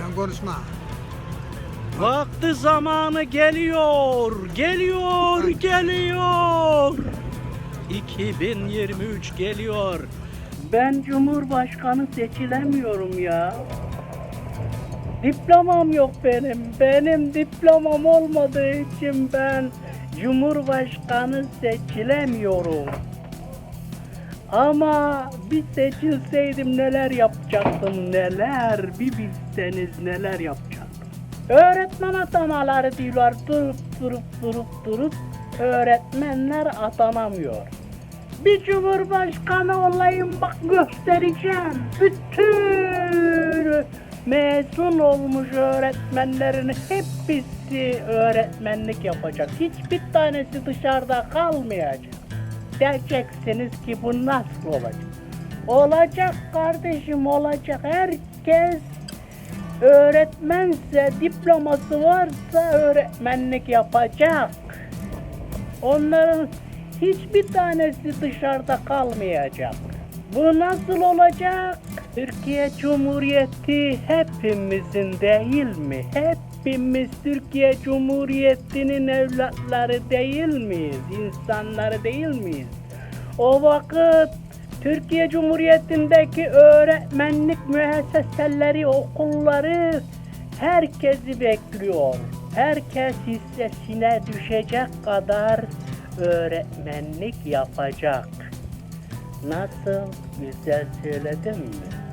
Sen konuşma. Vakti zamanı geliyor, geliyor, geliyor. 2023 geliyor. Ben Cumhurbaşkanı seçilemiyorum ya. Diplomam yok benim. Benim diplomam olmadığı için ben Cumhurbaşkanı seçilemiyorum. Ama bir seçilseydim neler yapacaktım neler bir bilseniz neler yapacaktım. Öğretmen atamaları diyorlar durup durup durup durup öğretmenler atanamıyor. Bir cumhurbaşkanı olayım bak göstereceğim. Bütün mezun olmuş öğretmenlerin hepsi öğretmenlik yapacak. Hiçbir tanesi dışarıda kalmayacak. Diyeceksiniz ki bu nasıl olacak? Olacak kardeşim olacak. Herkes öğretmense, diploması varsa öğretmenlik yapacak. Onların hiçbir tanesi dışarıda kalmayacak. Bu nasıl olacak? Türkiye Cumhuriyeti hepimizin değil mi? Hepimiz Türkiye Cumhuriyeti'nin evlatları değil miyiz? İnsanları değil miyiz? O vakit Türkiye Cumhuriyeti'ndeki öğretmenlik müesseseleri, okulları herkesi bekliyor. Herkes hissesine düşecek kadar öğretmenlik yapacak. Nasıl? Güzel söyledim mi?